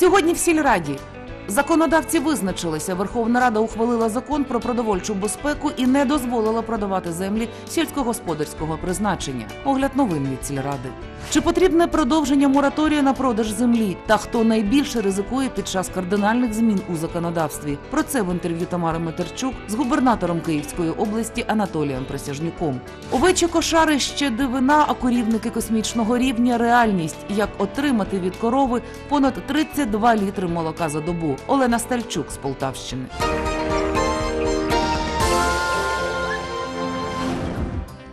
Сьогодні в сільраді законодавці визначилися. Верховна Рада ухвалила закон про продовольчу безпеку і не дозволила продавати землі сільськогосподарського призначення. Огляд новин від сільради. Чи потрібне продовження мораторію на продаж землі? Та хто найбільше ризикує під час кардинальних змін у законодавстві? Про це в інтерв'ю Тамари Метерчук з губернатором Київської області Анатолієм Присяжнюком. Овечі кошари ще дивина, а корівники космічного рівня реальність. Як отримати від корови понад 32 літри молока за добу. Олена Стальчук з Полтавщини.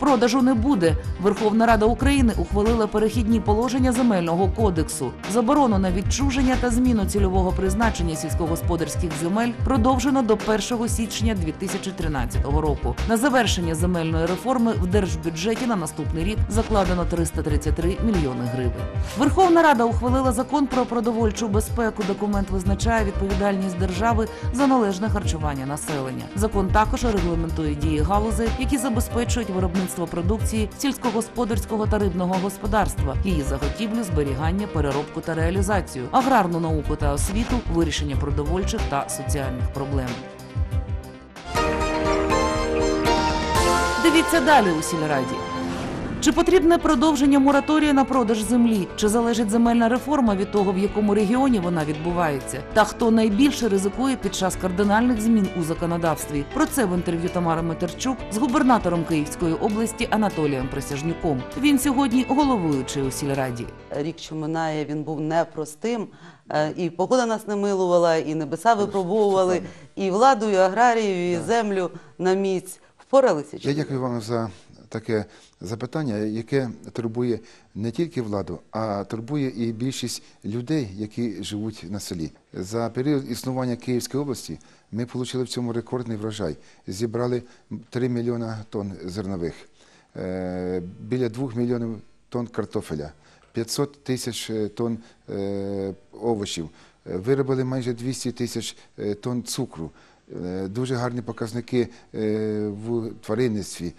Продажу не буде. Верховна Рада України ухвалила перехідні положення земельного кодексу. Заборону на відчуження та зміну цільового призначення сільськогосподарських земель продовжено до 1 січня 2013 року. На завершення земельної реформи в держбюджеті на наступний рік закладено 333 мільйони гривень. Верховна Рада ухвалила закон про продовольчу безпеку. Документ визначає відповідальність держави за належне харчування населення. Закон також регламентує дії галузей, які забезпечують виробництво продукції сільськогосподарського та рибного господарства, її заготівлю, зберігання, переробку та реалізацію, аграрну науку та освіту, вирішення продовольчих та соціальних проблем. Дивіться далі у сільраді. Чи потрібне продовження мораторію на продаж землі? Чи залежить земельна реформа від того, в якому регіоні вона відбувається? Та хто найбільше ризикує під час кардинальних змін у законодавстві? Про це в інтерв'ю Тамари Метерчук з губернатором Київської області Анатолієм Присяжнюком. Він сьогодні головуючий у сільраді. Рік, що минає, він був непростим. Е, І погода нас не милувала, і небеса випробовували, і владу, і аграрію, і землю на міць. Впоралися чи Я дякую вам за таке запитання, яке турбує не тільки владу, а турбує і більшість людей, які живуть на селі. За період існування Київської області ми отримали в цьому рекордний врожай. Зібрали 3 мільйона тонн зернових, е, біля 2 мільйонів тонн картофеля, 500 тисяч е, тонн е, овочів, виробили майже 200 тисяч тонн цукру. Дуже гарні показники в тваринництві.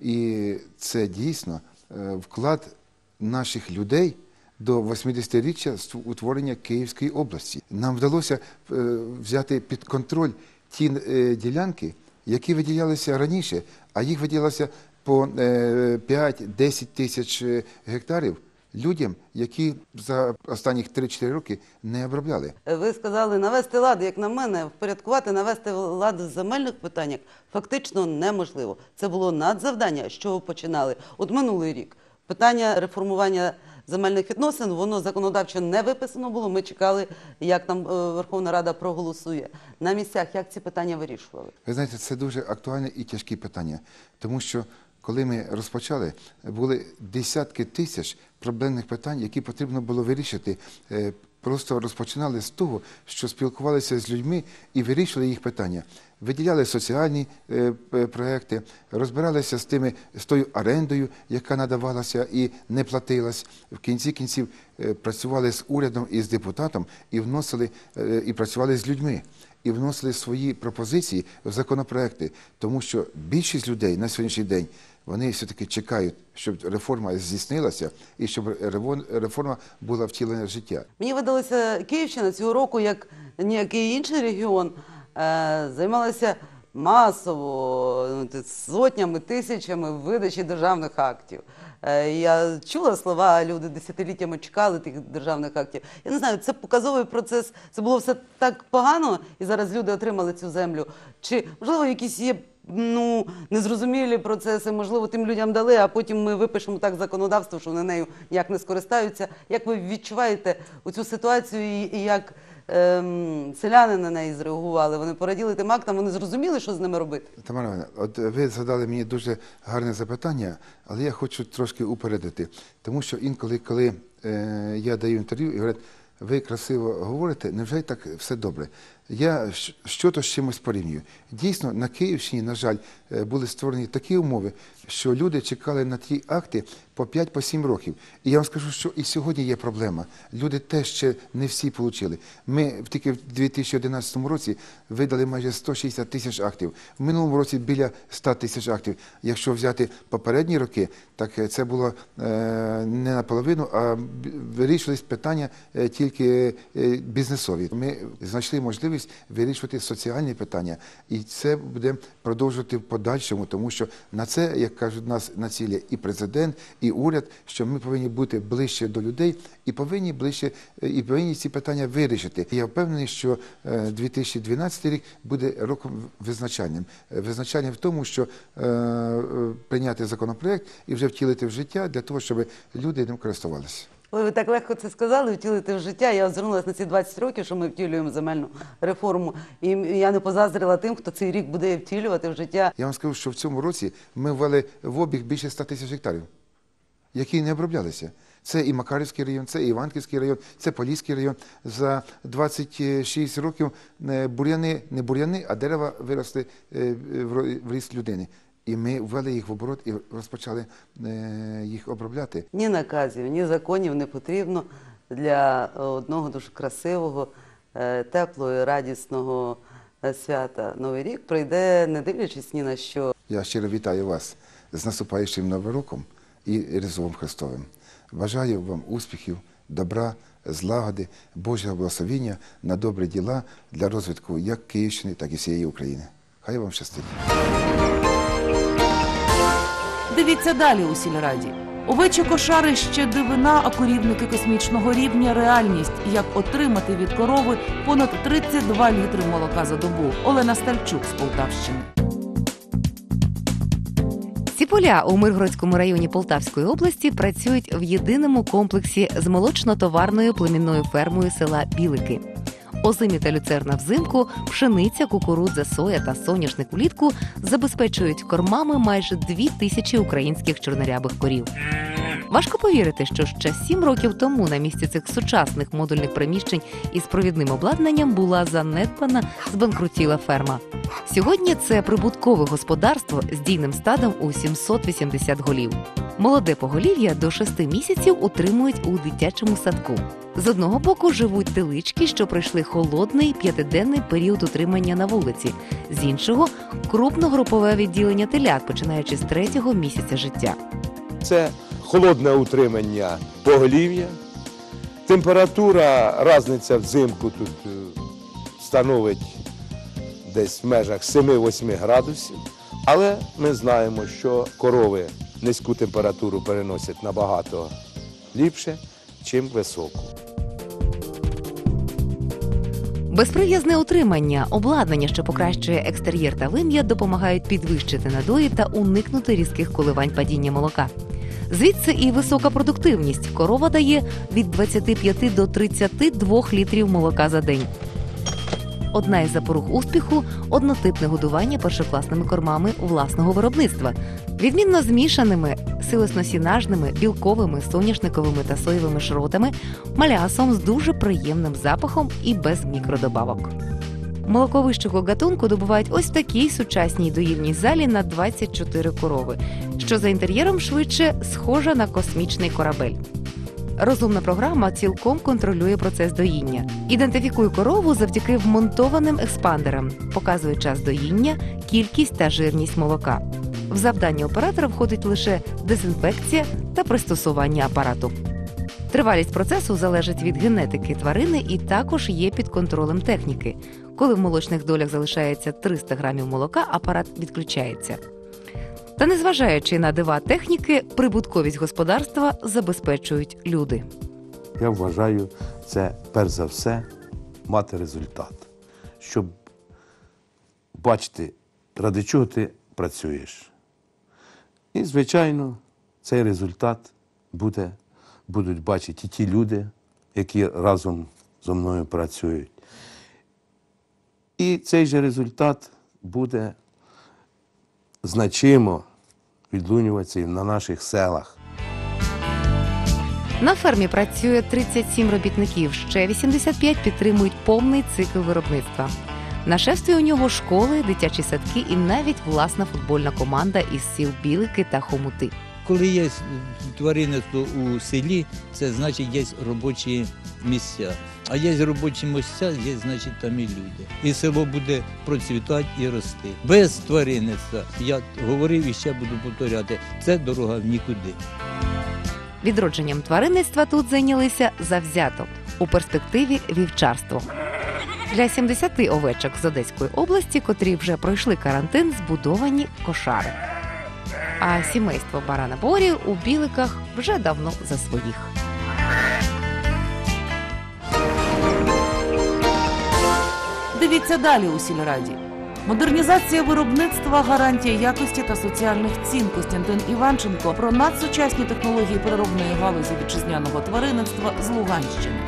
І це дійсно е, вклад наших людей до 80-річчя утворення Київської області. Нам вдалося е, взяти під контроль ті е, ділянки, які виділялися раніше, а їх виділялося по е, 5-10 тисяч гектарів людям, які за останніх 3-4 роки не обробляли. Ви сказали навести лад, як на мене, впорядкувати, навести лад в земельних питаннях фактично неможливо. Це було надзавдання, з чого починали. От минулий рік питання реформування земельних відносин, воно законодавчо не виписано було. Ми чекали, як там е, Верховна Рада проголосує. На місцях як ці питання вирішували? Ви знаєте, це дуже актуальне і тяжкі питання, тому що коли ми розпочали, були десятки тисяч проблемних питань, які потрібно було вирішити. Е, Просто розпочинали з того, що спілкувалися з людьми і вирішили їх питання. Виділяли соціальні е, проекти, розбиралися з тими з тою орендою, яка надавалася і не платилась. В кінці кінців е, працювали з урядом і з депутатом і вносили і працювали з людьми і вносили свої пропозиції в законопроекти, тому що більшість людей на сьогоднішній день вони все-таки чекають, щоб реформа здійснилася і щоб реформа була втілена в життя. Мені видалося Київщина цього року, як ніякий інший регіон, е, займалася масово ну, сотнями, тисячами видачі державних актів. Е, Я чула слова, люди десятиліттями чекали тих державних актів. Я не знаю, це показовий процес. Це було все так погано, і зараз люди отримали цю землю. Чи можливо якісь є ну незрозумілі процеси, можливо, тим людям дали, а потім ми випишемо так законодавство, що вони нею ніяк не скористаються. Як ви відчуваєте цю ситуацію і як ем, селяни на неї зреагували? Вони пораділи тим актам, вони зрозуміли, що з ними робити? Тамара, от ви задали мені дуже гарне запитання, але я хочу трошки упередити, тому що інколи, коли е, я даю інтерв'ю і говорять, ви красиво говорите, невже так все добре? Я щ- що-то з чимось порівнюю. Дійсно, на Київщині, на жаль, е, були створені такі умови, що люди чекали на ті акти по 5-7 років. І я вам скажу, що і сьогодні є проблема. Люди теж ще не всі отримали. Ми тільки в 2011 році видали майже 160 тисяч актів. В минулому році біля 100 тисяч актів. Якщо взяти попередні роки, так е, це було е, не наполовину, а вирішувались питання тільки бізнесові. Ми знайшли можливість вирішувати соціальні питання, і це буде продовжувати в подальшому, тому що на це, як кажуть, нас націлює і президент, і уряд, що ми повинні бути ближче до людей і повинні ближче е, і повинні ці питання вирішити. Я впевнений, що е, 2012 рік буде роком визначальним. Е, Визначальним в тому, що е, е, прийняти законопроект і вже втілити в життя для того, щоб люди ним користувалися. Ой, ви так легко це сказали, втілити в життя. Я звернулася на ці 20 років, що ми втілюємо земельну реформу. І я не позаздрила тим, хто цей рік буде втілювати в життя. Я вам скажу, що в цьому році ми ввели в обіг більше 100 тисяч гектарів, які не оброблялися. Це і Макарівський район, це і Іванківський район, це Поліський район. За 26 років е, бур'яни, не бур'яни, а дерева виросли е, в ріст людини. І ми ввели їх в оборот і розпочали е, їх обробляти. Ні наказів, ні законів не потрібно для одного дуже красивого, е, теплого і радісного е, свята. Новий рік пройде, не дивлячись ні на що. Я щиро вітаю вас з наступаючим Новим роком і Різдвом Христовим. Бажаю вам успіхів, добра, злагоди, Божого благословіння на добрі діла для розвитку як Київщини, так і всієї України. Хай вам щастить. Дивіться далі у сільраді. Овечі кошари ще дивина, а корівники космічного рівня реальність. Як отримати від корови понад 32 літри молока за добу. Олена Стальчук з Полтавщини. Ці поля у Миргородському районі Полтавської області працюють в єдиному комплексі з молочно-товарною племінною фермою села Білики. Озимі та люцерна взимку, пшениця, кукурудза, соя та соняшник влітку забезпечують кормами майже дві тисячі українських чорнорябих корів. Важко повірити, що ще сім років тому на місці цих сучасних модульних приміщень із провідним обладнанням була занедбана збанкрутіла ферма. Сьогодні це прибуткове господарство з дійним стадом у 780 голів. Молоде поголів'я до 6 місяців утримують у дитячому садку. З одного боку живуть телички, що пройшли холодний п'ятиденний період утримання на вулиці. З іншого крупногрупове відділення телят, починаючи з третього місяця життя. Це холодне утримання поголів'я. Температура, різниця взимку тут е, становить десь в межах 7-8 градусів. Але ми знаємо, що корови низьку температуру переносять набагато ліпше, чим високу. Безприв'язне утримання, обладнання, що покращує екстер'єр та вим'я, допомагають підвищити надої та уникнути різких коливань падіння молока. Звідси і висока продуктивність. Корова дає від 25 до 32 літрів молока за день. Одна із запорук успіху однотипне годування першокласними кормами власного виробництва, відмінно змішаними силосносінажними, білковими, соняшниковими та соєвими шротами, малясом з дуже приємним запахом і без мікродобавок. Молоко вищого гатунку добувають ось в такій сучасній доїльній залі на 24 корови, що за інтер'єром швидше схожа на космічний корабель. Розумна програма цілком контролює процес доїння. Ідентифікує корову завдяки вмонтованим експандерам, показує час доїння, кількість та жирність молока. В завдання оператора входить лише дезінфекція та пристосування апарату. Тривалість процесу залежить від генетики тварини і також є під контролем техніки. Коли в молочних долях залишається 300 грамів молока, апарат відключається. Та незважаючи на дива техніки, прибутковість господарства забезпечують люди. Я вважаю, це перш за все мати результат, щоб бачити, ради чого ти працюєш. І, звичайно, цей результат буде, будуть бачити і ті люди, які разом зі мною працюють. І цей же результат буде значимо відлунюватися на наших селах. На фермі працює 37 робітників, ще 85 підтримують повний цикл виробництва. На шефстві у нього школи, дитячі садки і навіть власна футбольна команда із сіл Білики та Хомути. Коли є тваринництво у селі, це значить є робочі місця. А є робочі місця, є значить там і люди. І село буде процвітати і рости. Без тваринництва, я говорив і ще буду повторяти, це дорога в нікуди. Відродженням тваринництва тут зайнялися завзято у перспективі вівчарство. Для 70 овечок з Одеської області, котрі вже пройшли карантин, збудовані кошари. А сімейство баранаборів у біликах вже давно за своїх. Дивіться далі у сільраді. Модернізація виробництва, гарантія якості та соціальних цін. Костянтин Іванченко про надсучасні технології переробної галузі вітчизняного тваринництва з Луганщини.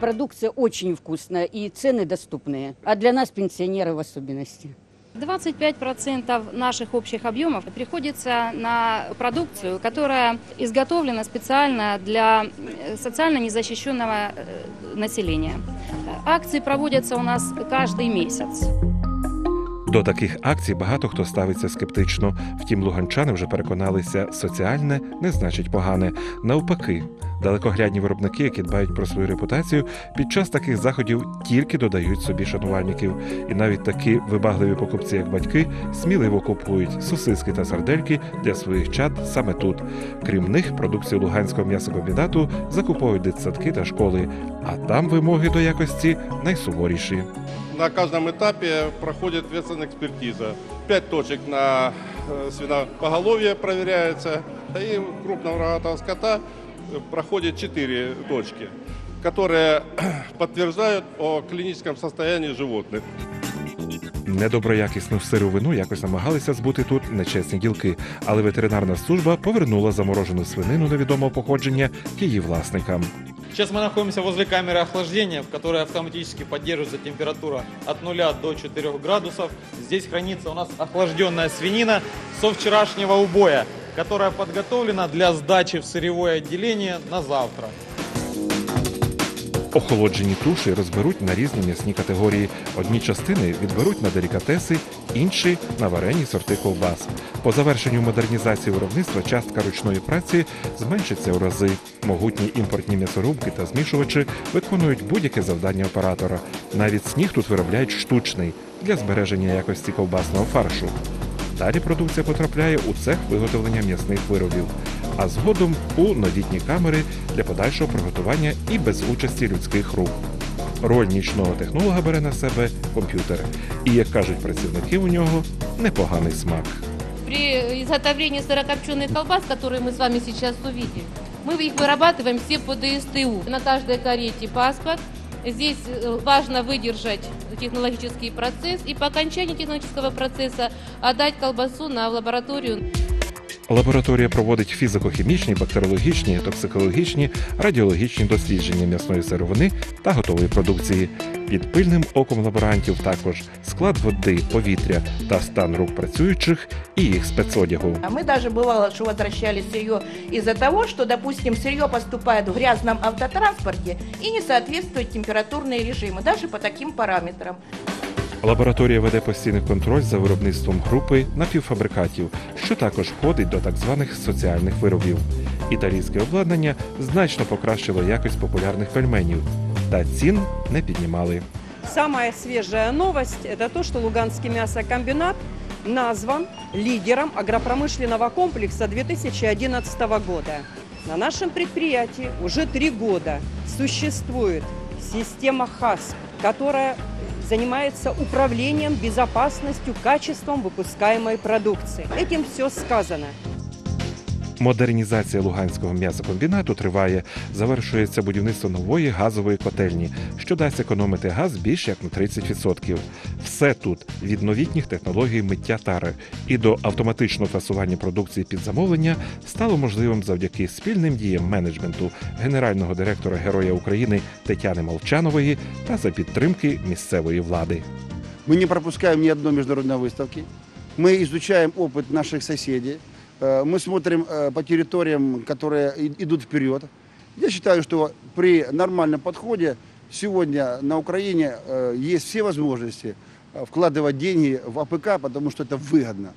Продукция очень вкусная и цены доступные. А для нас, пенсионеры в особенности. 25% наших общих объемов приходится на продукцию, которая изготовлена специально для э, социально незащищенного э, населения. Акции проводятся у нас каждый месяц. До таких акцій багато хто ставиться скептично. Втім, луганчани вже переконалися, соціальне не значить погане. Навпаки, далекоглядні виробники, які дбають про свою репутацію, під час таких заходів тільки додають собі шанувальників. І навіть такі вибагливі покупці, як батьки, сміливо купують сосиски та сардельки для своїх чад саме тут. Крім них, продукцію луганського м'ясокомбінату закуповують дитсадки та школи, а там вимоги до якості найсуворіші. На каждом этапе проходит ветеринарная экспертиза. Пять точек на э, свинопоголовье проверяется, и крупного рогатого скота э, проходит четыре точки, которые подтверждают о клиническом состоянии животных. Недоброякісну сировину якось намагалися збути тут нечесні ділки, але ветеринарна служба повернула заморожену свинину невідомого походження її власникам. Сейчас мы находимся возле камеры охлаждения, в которой автоматически поддерживается температура от 0 до 4 градусов. Здесь хранится у нас охлажденная свинина со вчерашнего убоя, которая подготовлена для сдачи в сырьевое отделение на завтра. Охолоджені туші розберуть на різні м'ясні категорії. Одні частини відберуть на делікатеси, інші на варені сорти ковбас. По завершенню модернізації виробництва частка ручної праці зменшиться у рази. Могутні імпортні м'ясорубки та змішувачі виконують будь-яке завдання оператора. Навіть сніг тут виробляють штучний для збереження якості ковбасного фаршу. Далі продукція потрапляє у цех виготовлення м'ясних виробів, а згодом у новітні камери для подальшого приготування і без участі людських рук. Роль нічного технолога бере на себе комп'ютер. І, як кажуть працівники, у нього непоганий смак. При изготовлении сырокопченых колбас, которые мы с вами сейчас увидим, мы их вырабатываем все по ДСТУ. На каждой карете паспорт. Здесь э, важно выдержать технологический процесс и по окончании технологического процесса отдать колбасу на лабораторию. Лабораторія проводить фізико-хімічні, бактеріологічні, токсикологічні, радіологічні дослідження м'ясної сировини та готової продукції. Під пильним оком лаборантів також склад води, повітря та стан рук працюючих і їх спецодягу. А мы даже бывало, что возвращали сырье из-за того, что, допустим, сырье поступает в грязном автотранспорте и не соответствует температурные режимы, даже по таким параметрам. Лабораторія веде постійний контроль за виробництвом групи напівфабрикатів, що також входить до так званих соціальних виробів. Італійське обладнання значно покращило якість популярних пельменів, та цін не піднімали. Самая свежая новость – это то, что Луганский мясокомбинат назван лидером агропромышленного комплекса 2011 года. На нашем предприятии уже три года существует система ХАСП, которая занимается управлением, безопасностью, качеством выпускаемой продукции. Этим все сказано. Модернізація Луганського м'ясокомбінату триває. Завершується будівництво нової газової котельні, що дасть економити газ більш як на 30%. Все тут від новітніх технологій миття тари і до автоматичного фасування продукції під замовлення стало можливим завдяки спільним діям менеджменту генерального директора Героя України Тетяни Молчанової та за підтримки місцевої влади. Мы не пропускаем ни одной международной выставки. Мы изучаем опыт наших соседей. Э, Мы смотрим э, по территориям, которые и- идут вперед. Я считаю, что при нормальном подходе сегодня на Украине э, есть все возможности э, вкладывать деньги в АПК, потому что это выгодно.